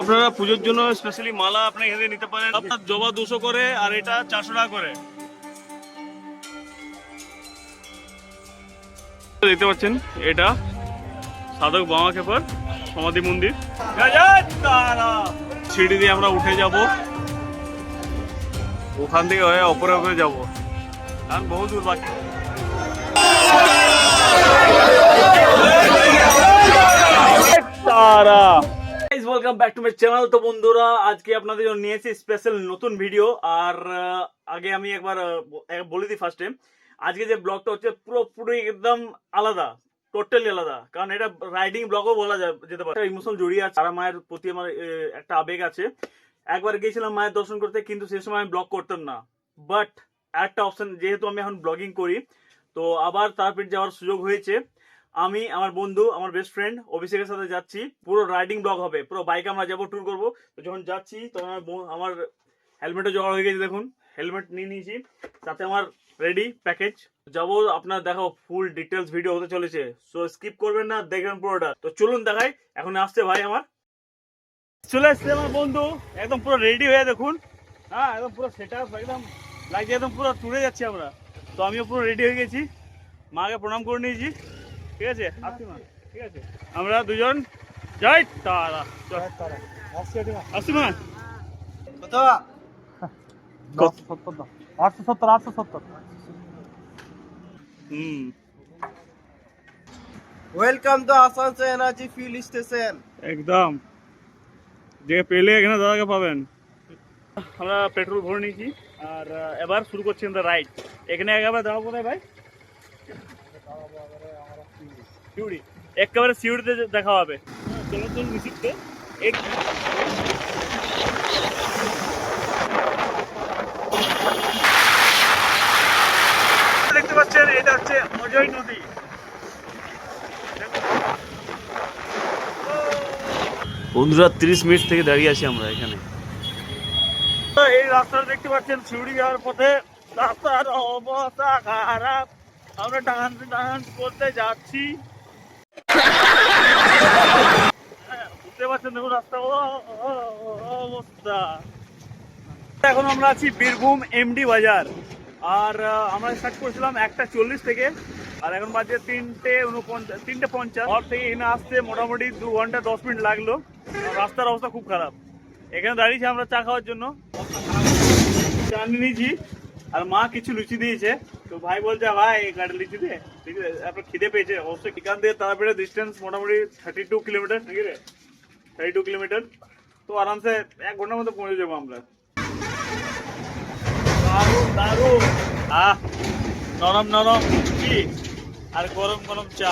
আপনারা পুজোর জন্য স্পেশালি মালা আপনি এখানে নিতে পারেন। আপনার জবা দুশো করে, আর এটা চারশো টাকা করে। দেখতে পাচ্ছেন, এটা সাধক বামা খেপার সমাধি মন্দির। সিঁড়ি দিয়ে আমরা উঠে যাব। ওখান থেকে হয়ে অপরে অপরে যাব। কারণ বহু দূর বাকি। Welcome back to my channel তো বন্ধুরা, আজকে আপনাদের জন্য নিয়েছি স্পেশাল নতুন ভিডিও আর আগে আমি একবার বলে দিই ফার্স্টে আজকে যে ব্লগটা হচ্ছে পুরোপুরি একদম আলাদা টোটালি আলাদা। কারণ এটা রাইডিং ব্লগও বলা যায়, যেতে পারে। ইমোশনাল জড়িয়ে আছে। তারা মায়ের প্রতি আমার একটা আবেগ আছে। একবার গিয়েছিলাম মায়ের দর্শন করতে, কিন্তু সেই সময় আমি ব্লগ করতাম না। বাট একটা অপশন যেহেতু আমি এখন ব্লগিং করি, তো আবার তারপর যাওয়ার সুযোগ হয়েছে। আমি, আমার বন্ধু, আমার বেস্ট ফ্রেন্ড অভিষেকের সাথে যাচ্ছি। পুরো রাইডিং ব্লগ হবে। পুরো বাইকে আমরা যাব ট্যুর করব। তো যখন যাচ্ছি, তখন আমার আমার হেলমেটও জোগাড় হয়ে গেছে, দেখুন। হেলমেট নিয়ে নিয়েছি। তাতে আমার রেডি প্যাকেজ যাব, আপনার দেখো ফুল ডিটেলস ভিডিও হতে চলেছে। সো স্কিপ করবেন না, দেখবেন পুরোটা। তো চলুন দেখাই, এখন আসছে ভাই আমার। চলে এসছে আমার বন্ধু। একদম পুরো রেডি হয়ে, দেখুন। হ্যাঁ একদম পুরো সেট আপ একদম লাগছে একদম পুরো টুরে যাচ্ছি আমরা। তো আমিও পুরো রেডি হয়ে গেছি। মাকে প্রণাম করে নিয়েছি। ঠিক আছে? ঠিক আছে আমরা দুজন যাই তারা। চল। আসি মা। আটশো সত্তর আটশো সত্তর। হুম। Welcome to Asansol energy fill station. একদম। যে পেলে এখানে দাদাকে পাবেন। আমরা পেট্রোল ভরে নিয়েছি। আর এবার শুরু করছি আমরা রাইড। এখানে একেবারে দাঁড়াবো কোথায় ভাই? সিউড়ি। একেবারে সিউড়িতে দেখা হবে। চলো চলো রিসিপ্টে এক দেখতে পাচ্ছেন এটা হচ্ছে অজয় নদী। বন্ধুরা তিরিশ মিনিট থেকে দাঁড়িয়ে আছি আমরা এখানে। এই রাস্তাটা দেখতে পাচ্ছেন শিউড়ি যাওয়ার পথে। রাস্তার অবস্থা খারাপ। আমরা ডান্স ডান্স করতে যাচ্ছি। রাস্তা। অবস্থা। এখন আমরা আছি বীরভূম এমডি বাজার। আর আমরা স্টার্ট করেছিলাম একটা চল্লিশ থেকে। আর এখন বাজে তিনটে উনপঞ্চাশ তিনটে পঞ্চাশ। ঘর থেকে এখানে আসতে মোটামুটি দু ঘণ্টা দশ মিনিট লাগল। রাস্তার অবস্থা খুব খারাপ। এখানে দাঁড়িয়েছি আমরা চা খাওয়ার জন্য। চা নিয়েছি। আর মা কিছু লুচি দিয়েছে। তো ভাই বলছে, ভাই গাড়ি লিচি দে। ঠিক আছে আপনার খিদে পেয়েছে। অবশ্যই এখান থেকে তারপরে ডিস্টেন্স মোটামুটি থার্টি টু কিলোমিটার ঠিক আছে থার্টি টু কিলোমিটার। তো আরামসে এক ঘণ্টার মধ্যে পৌঁছে যাব আমরা। নরম নরম। কি? আর গরম গরম চা।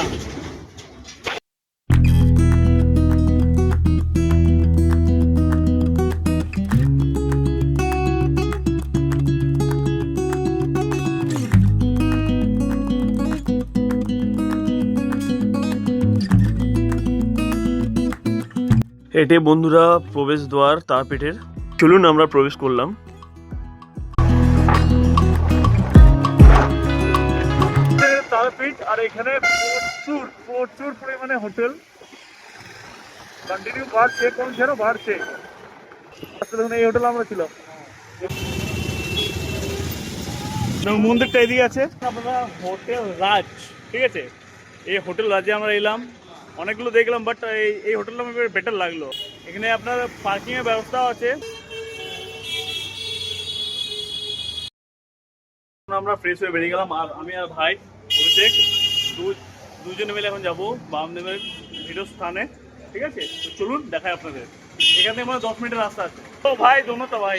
এটে বন্ধুরা প্রবেশ দ্বার তারপেটের চলুন আমরা প্রবেশ করলাম। তারপীঠ আর এখানে প্রচুর প্রচুর পরিমাণে হোটেল। কন্টিনিউ বাড়ছে, কোন যেন বাড়ছে। এই হোটেল আমরা ছিলাম। মন্দিরটা এদিকে আছে। আমরা হোটেল রাজ, ঠিক আছে? এই হোটেল রাজে আমরা এলাম। অনেকগুলো দেখলাম বাট এই এই হোটেলটা আমার বেটার লাগল। এখানে আপনার পার্কিং এর ব্যবস্থাও আছে। আমরা ফ্রেশ হয়ে বেরিয়ে গেলাম, আর আমি আর ভাই, অভিষেক দুজনে মিলে এখন যাব বামদেবের ভিডিও স্থানে ঠিক আছে? তো চলুন, দেখাই আপনাদের। এখান থেকে মানে দশ মিনিটের রাস্তা আছে। তো ভাই, দোনো তো ভাই।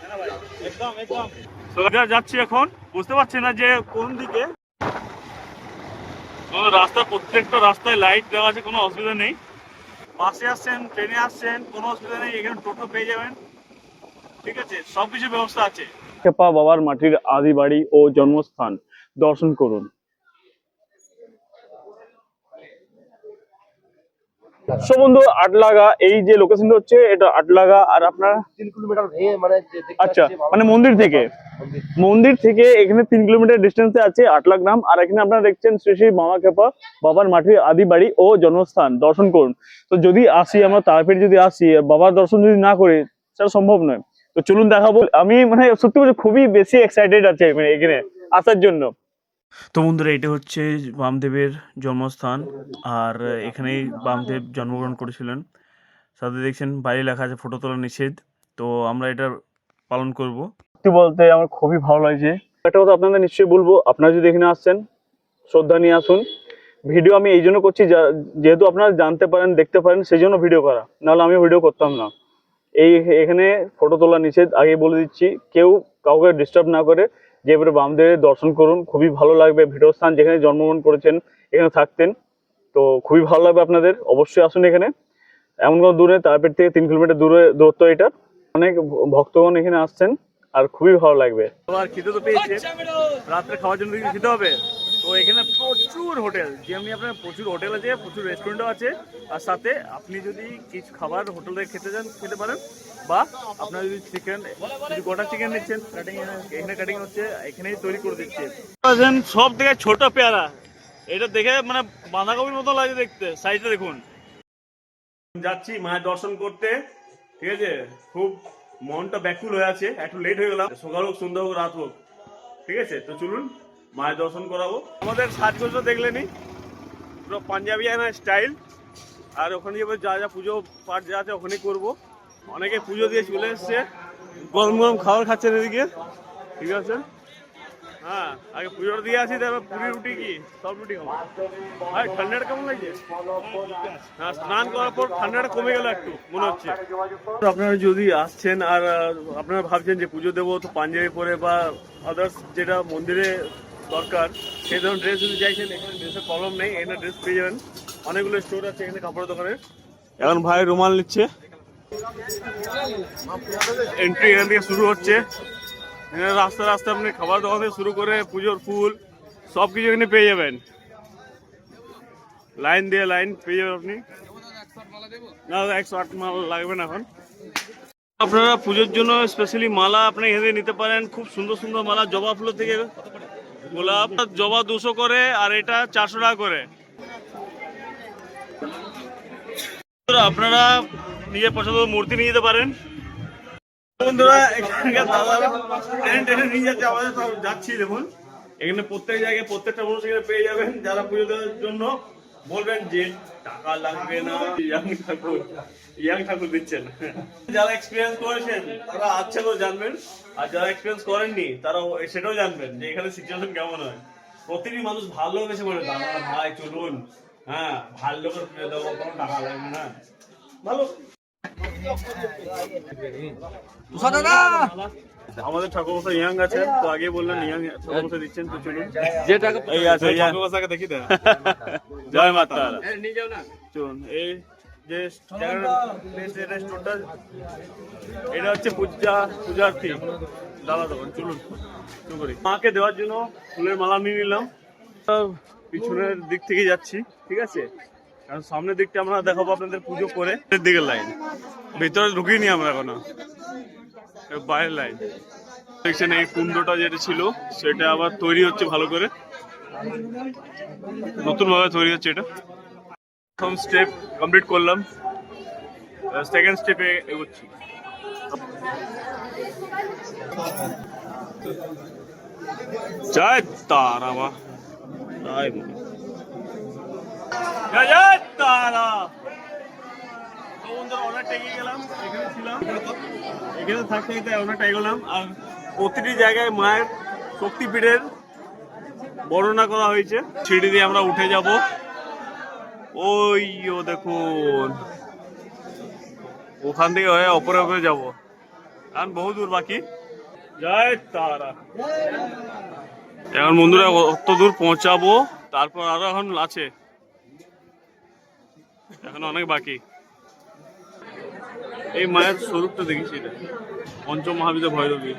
হ্যাঁ ভাই? একদম একদম। যাচ্ছি এখন। বুঝতে পারছি না যে কোন দিকে কোনো রাস্তা, প্রত্যেকটা রাস্তায় লাইট দেওয়া আছে, কোনো অসুবিধা নেই। বাসে আসছেন, ট্রেনে আসছেন, কোনো অসুবিধা নেই, এখানে টোটো পেয়ে যাবেন। ঠিক আছে সব কিছু ব্যবস্থা আছে। খেপা বাবার মাটির আদি বাড়ি ও জন্মস্থান। দর্শন করুন। সো বন্ধু আটলাগা এই যে লোকেশনটা হচ্ছে এটা আটলাগা আর আপনারা? তিন কিলোমিটার মানে আচ্ছা মানে মন্দির থেকে? মন্দির। থেকে এখানে তিন কিলোমিটার ডিস্টেন্সে আছে আটলা গ্রাম আর এখানে আপনারা দেখছেন শ্রী শ্রী মামা খেপা বাবার মাটির আদি বাড়ি ও জন্মস্থান দর্শন করুন। তো যদি আসি আমরা তারপরে যদি আসি বাবার দর্শন যদি না করি সেটা সম্ভব নয়। তো চলুন দেখাবো। আমি মানে সত্যি খুবই বেশি এক্সাইটেড আছে মানে এখানে আসার জন্য। তো বন্ধুরা, এটা হচ্ছে বামদেবের জন্মস্থান। আর এখানেই বামদেব জন্মগ্রহণ করেছিলেন। সাথে দেখছেন, বাইরে লেখা আছে, ফটো তোলা নিষেধ। তো আমরা এটা পালন করব। সত্যি বলতে আমার খুবই ভালো লাগছে। একটা কথা আপনাদের নিশ্চয়ই বলব, আপনারা যদি এখানে আসছেন, শ্রদ্ধা নিয়ে আসুন। ভিডিও আমি এই জন্য করছি যেহেতু আপনারা জানতে পারেন, দেখতে পারেন, সেই জন্য ভিডিও করা। নাহলে আমি ভিডিও করতাম না। এই এখানে ফটো তোলা নিষেধ আগে বলে দিচ্ছি। কেউ কাউকে ডিস্টার্ব না করে যে এবারে বামদেবের দর্শন করুন, খুবই ভালো লাগবে ভিডিও স্থান যেখানে জন্মগ্রহণ করেছেন, এখানে থাকতেন। তো খুবই ভালো লাগবে আপনাদের, অবশ্যই আসুন এখানে। এমন কোনো দূরে তারপর থেকে তিন কিলোমিটার দূরে দূরত্ব এটা। অনেক ভক্তগণ এখানে আসছেন, আর খুবই ভালো লাগবে। তো পেয়েছে। রাত্রে খাওয়ার জন্য খেতে হবে? তো এখানে প্রচুর হোটেল যেমনি আপনার প্রচুর হোটেল আছে প্রচুর রেস্টুরেন্টও আছে। আর সাথে আপনি যদি কিছু খাবার হোটেলে খেতে চান খেতে পারেন। বা আপনার যদি চিকেন যদি গোটা চিকেন নিচ্ছেন কাটিং এখানে কাটিং হচ্ছে এখানেই তৈরি করে দিচ্ছে। সব থেকে ছোট পেয়ারা। এটা দেখে মানে বাঁধাকপির মতো লাগে দেখতে সাইজটা দেখুন। যাচ্ছি মায়ের দর্শন করতে ঠিক আছে? খুব মনটা ব্যাকুল হয়ে আছে একটু লেট হয়ে গেলাম। সকাল হোক সন্ধ্যা হোক রাত হোক ঠিক আছে? তো চলুন। মায়ের দর্শন করাবো। আমাদের সাজগোজও দেখলেনি পুরো পাঞ্জাবি স্টাইল আর ওখানে এবার যা যা পুজো পাঠ যা আছে ওখানেই করব। অনেকে পুজো দিয়ে চলে এসছে। গরম গরম খাবার খাচ্ছেন এদিকে। ঠিক আছে? হ্যাঁ আগে পুজোটা দিয়ে আসি, তারপর পুরি রুটি কি? সব রুটি খাব। ভাই, ঠান্ডাটা কেমন লাগছে? হ্যাঁ স্নান করার পর ঠান্ডাটা কমে গেল একটু, মনে হচ্ছে। আপনারা যদি আসছেন আর আপনারা ভাবছেন যে পুজো দেবো তো পাঞ্জাবি পরে বা আদার্স যেটা মন্দিরে দরকার। সেই ধরনের ড্রেস যদি চাইছেন এখানে ড্রেসের প্রবলেম নেই এখানে ড্রেস পেয়ে যাবেন। অনেকগুলো স্টোর আছে এখানে কাপড়ের দোকানে। এখন ভাই রুমাল নিচ্ছে। এন্ট্রি এখান থেকে শুরু হচ্ছে। রাস্তা রাস্তা আপনি খাবার দোকান থেকে শুরু করে পুজোর ফুল সব কিছু এখানে পেয়ে যাবেন। লাইন দিয়ে লাইন পেয়ে যাবেন আপনি। না একশো আট মাল লাগবে না এখন। আপনারা পুজোর জন্য স্পেশালি মালা আপনি এখানে নিতে পারেন। খুব সুন্দর সুন্দর মালা জবা ফুলের থেকে। গোলাপ জবা দুশো করে, আর এটা চারশো টাকা করে। আপনারা নিজের পছন্দ মূর্তি নিয়ে যেতে পারেন। বন্ধুরা নিয়ে যাচ্ছি দেখুন। এখানে প্রত্যেক জায়গায়, প্রত্যেকটা মানুষ এখানে পেয়ে যাবেন, যারা পুজো দেওয়ার জন্য বলবেন যে টাকা লাগবে না। ইয়াং ঠাকুর ইয়াং ঠাকুর দিচ্ছেন। যারা এক্সপিরিয়েন্স করেছেন তারা আচ্ছা করে জানবেন। আর যারা এক্সপিরিয়েন্স করেননি তারা সেটাও জানবেন যে এখানে সিচুয়েশন কেমন হয়। প্রতিটি মানুষ ভালো বেশি বলে দাদা ভাই চলুন। হ্যাঁ ভালো করে পুজো দেবো কোনো টাকা লাগবে না। ভালো। আমাদের ঠাকুর মশাই ইয়াং আছে তো আগে বললেন ইয়াং ঠাকুর দিচ্ছেন তো চলুন। যে টাকা এই আছে ঠাকুর দেখি দে জয় মাতা চলুন এই যে এটা হচ্ছে পূজা পূজার্থী। দাদা দোকান চলুন শুরু করি। মাকে দেওয়ার জন্য ফুলের মালা নিয়ে নিলাম। পিছনের দিক থেকে যাচ্ছি ঠিক আছে? কারণ সামনের দিকটা আমরা দেখাবো আপনাদের পুজো করে। দিকের লাইন ভিতরে ঢুকিনি আমরা এখনও। বাইরের লাইন দেখছেন এই কুণ্ডটা যেটা ছিল, সেটা আবার তৈরি হচ্ছে ভালো করে। নতুন ভাবে তৈরি হচ্ছে এটা। প্রথম স্টেপ কমপ্লিট করলাম। সেকেন্ড স্টেপে এগোচ্ছি। জয় তারা মা জয় জয় তারা। এখানে ছিলাম। থাকতে অনেকটা এগোলাম আর প্রতিটি জায়গায় মায়ের শক্তিপীঠের বর্ণনা করা হয়েছে। সিঁড়ি দিয়ে আমরা উঠে যাব। ওই ও দেখুন, ওখান থেকে হয়ে অপরে অপরে যাব। কারণ বহু দূর বাকি। জয় তারা। এখন বন্ধুরা অত দূর পৌঁছাবো, তারপর আরও এখন আছে। এখন অনেক বাকি। এই মায়ের স্বরূপটা দেখেছি এটা। পঞ্চম মহাবিদ্যা ভৈরবী।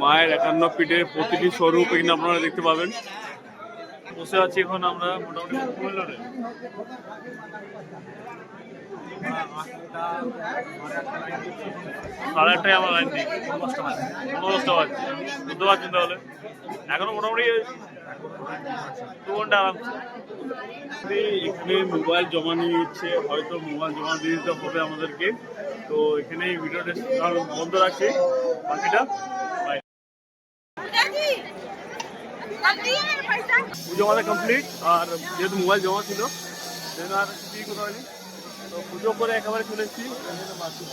মায়ের একান্ন পিঠে প্রতিটি স্বরূপ এখানে আপনারা দেখতে পাবেন। বসে আছি এখন আমরা মোটামুটি সাড়ে আটটায় আমার লাইন দিই। দশটা বাজছে বুঝতে পারছেন তাহলে? এখনও মোটামুটি এখানে মোবাইল জমা নিয়ে নিচ্ছে, হয়তো মোবাইল জমা দিয়ে দিতে হবে আমাদেরকে। তো এখানে ভিডিওটা বন্ধ রাখছি বাকিটা. পুজো আমাদের কমপ্লিট আর যেহেতু মোবাইল জমা ছিল সেজন্য আর কিছুই করতে হয়নি। তো পুজো করে একেবারে চলে এসেছি।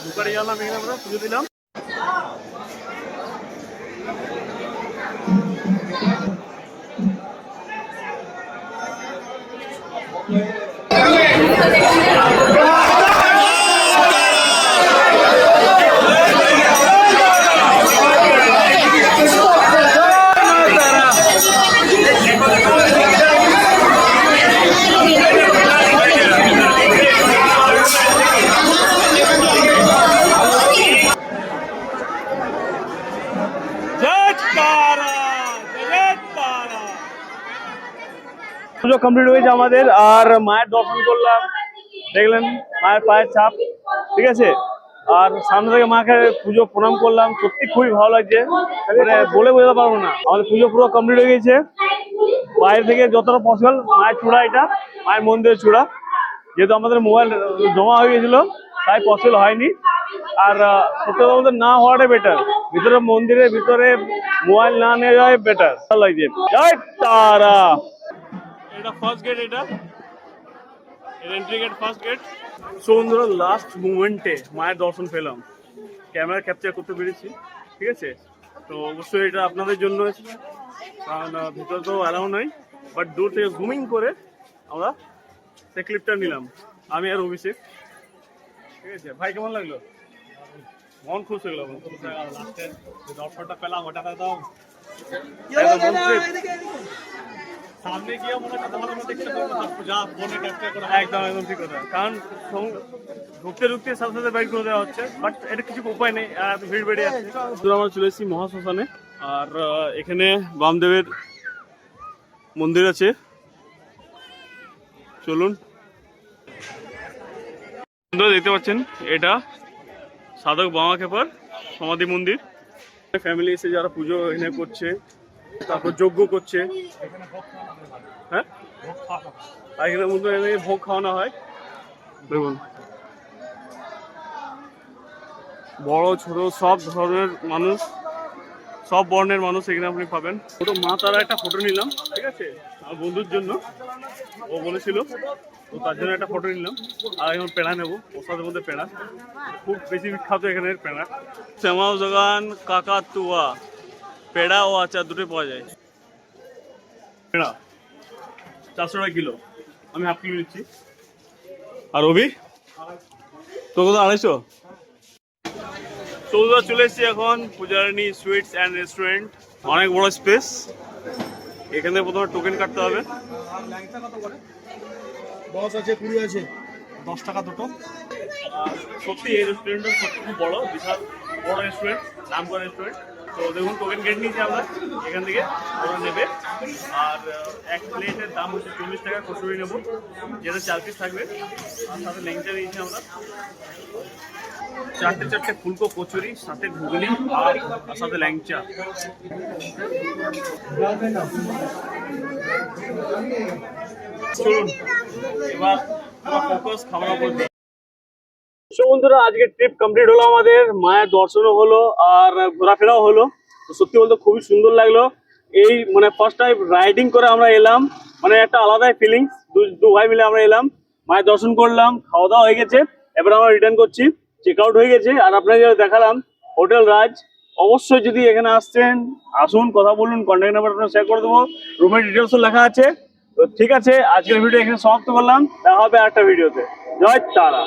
দোকানে গেলাম, এখানে আমরা পুজো দিলাম। পুজো কমপ্লিট হয়েছে আমাদের। আর মায়ের দর্শন করলাম। দেখলেন, মায়ের পায়ের ছাপ ঠিক আছে? আর সামনে থেকে মাকে পুজো প্রণাম করলাম। সত্যি খুবই ভালো লাগছে। মানে বলে বোঝাতে পারব না। আমাদের পুজো পুরো কমপ্লিট হয়ে গেছে। বাইরে থেকে যতটা পসিবল মায়ের চূড়া এটা। মায়ের মন্দিরের চূড়া। যেহেতু আমাদের মোবাইল জমা হয়ে গেছিল, তাই পসিবল হয়নি। আর সত্যি কথা বলতে না হওয়াটাই বেটার ভিতরে মন্দিরের ভিতরে মোবাইল না নিয়ে যাওয়াই বেটার ভালো লাগছে। তারা! এটা ফার্স্ট গেট এটা। Entry gate first gate so বন্ধুরা লাস্ট মুমেন্টে মায়ের দর্শন পেলাম। ক্যামেরা ক্যাপচার করতে পেরেছি ঠিক আছে? তো অবশ্যই এটা আপনাদের জন্য কারণ ভিতরে তো অ্যালাউ নাই। বাট দূর থেকে জুমিং করে আমরা সেই ক্লিপটা নিলাম। আমি আর অভিষেক। ঠিক আছে? ভাই কেমন লাগল? মন খুশ হয়ে গেল দর্শনটা পেলাম ওটা তো একদম। সামনে গিয়ে মনে দেখতে পাবো যা ফোনে ক্যাপচার করা। একদম একদম ঠিক কথা। কারণ ঢুকতে ঢুকতে সাথে সাথে বাইক করে দেওয়া হচ্ছে বাট এটা কিছু উপায় নেই আর ভিড় বেড়ে যাচ্ছে। তো আমরা চলে এসেছি মহাশ্মশানে আর এখানে বামদেবের মন্দির আছে। চলুন। বন্ধুরা দেখতে পাচ্ছেন এটা সাধক বামা খেপার সমাধি মন্দির। ফ্যামিলি এসে যারা পুজো এখানে করছে তারপর যজ্ঞ করছে। হ্যাঁ? আর এখানে মধ্যে এখানে ভোগ খাওয়ানো হয়। দেখুন। বড় ছোট সব ধরনের মানুষ সব বর্ণের মানুষ এখানে আপনি পাবেন। ছোট মা তারা একটা ফটো নিলাম ঠিক আছে? আমার বন্ধুর জন্য। ও বলেছিল তো তার জন্য একটা ফটো নিলাম। আর এখন পেড়া নেব প্রসাদের মধ্যে পেড়া। খুব বেশি বিখ্যাত এখানের পেড়া। শ্যামাও জগান কাকাতুয়া। পেড়া ও আচার দুটোই পাওয়া যায়। পেড়া। চারশো টাকা কিলো। আমি হাফ কিলো নিচ্ছি। আর রবি? তো কত? আড়াইশো? চৌদা চলে এসেছি এখন পূজারানী সুইটস অ্যান্ড রেস্টুরেন্ট। অনেক বড় স্পেস। এখানে প্রথমে টোকেন কাটতে হবে। দশ আছে কুড়ি আছে। দশ টাকা দুটো। সত্যি এই রেস্টুরেন্টটা সত্যি খুব বড় বিশাল বড় রেস্টুরেন্ট নাম করা রেস্টুরেন্ট। তো দেখুন টোকেন গেট নিয়েছি আমরা, এখান থেকে ওরা নেবে। আর এক প্লেটের দাম হচ্ছে চল্লিশ টাকা, কচুরি নেব, যেটা চার পিস থাকবে। আর সাথে ল্যাংচা নিয়েছি আমরা। চারটে চারটে ফুলকো কচুরি, সাথে ঘুগনি আর সাথে ল্যাংচা। চলুন, এবার ফোকাস দিই বন্ধুরা আজকে ট্রিপ কমপ্লিট হলো আমাদের। মায়ের দর্শনও হলো আর ঘোরাফেরাও হলো। তো সত্যি বলতে খুবই সুন্দর লাগল। এই মানে ফার্স্ট টাইম রাইডিং করে আমরা এলাম। মানে একটা আলাদাই ফিলিংস দু ভাই মিলে আমরা এলাম। মায়ের দর্শন করলাম খাওয়া দাওয়া হয়ে গেছে। এবার আমরা রিটার্ন করছি। চেক আউট হয়ে গেছে। আর আপনাকে দেখালাম, হোটেল রাজ। অবশ্যই যদি এখানে আসছেন, আসুন, কথা বলুন কন্ট্যাক্ট নাম্বার আপনার শেয়ার করে দেবো। রুমের ডিটেলসও লেখা আছে। তো ঠিক আছে, আজকের ভিডিও এখানে সমাপ্ত করলাম। দেখা হবে একটা ভিডিওতে জয় তারা।